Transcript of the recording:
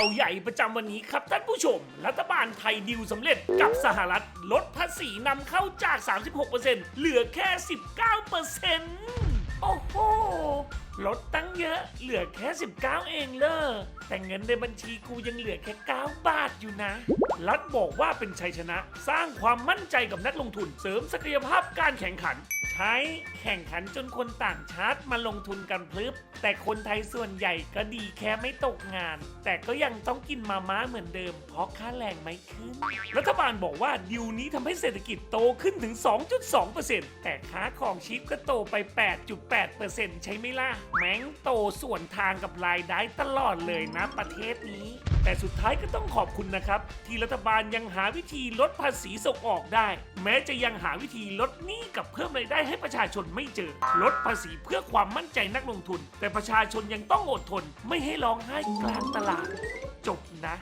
าวใหญ่ประจำวันนี้ครับท่านผู้ชม รัฐบาลไทยดิวสำเร็จกับสหรัฐลดภาษีนำเข้าจาก 36%เหลือแค่ 19%โอ้โห ลดตั้งเยอะเหลือแค่ 19 เองเลยแต่เงินในบัญชีกูยังเหลือแค่ 9 บาทอยู่นะ รัฐบอกว่าเป็นชัยชนะ สร้างความมั่นใจกับนักลงทุน เสริมศักยภาพการแข่งขัน ใช้แข่งขันจนคนต่างชาติมาลงทุนกันพลึบ แต่คนไทยส่วนใหญ่ก็ดีแค่ไม่ตกงาน แต่ก็ยังต้องกินมาม่าเหมือนเดิม เพราะค่าแรงไม่ขึ้น รัฐบาลบอกว่าดิวนี้ทำให้เศรษฐกิจโตขึ้นถึง 2.2%แต่ค่าของชีพก็โตไป 8.8%ใช่ไหมล่ะ แม้งโตส่วนทางกับรายได้ตลอดเลยนะประเทศนี้ แต่สุดท้ายก็ต้องขอบคุณนะครับที่รัฐบาลยังหาวิธีลดภาษีส่งออกได้ แม้จะยังหาวิธีลดหนี้กับเพิ่มรายได้ให้ประชาชนไม่เจอ ลดภาษีเพื่อความมั่นใจนักลงทุน แต่ประชาชนยังต้องอดทน ไม่ให้ร้องไห้กลางตลาด จบนะ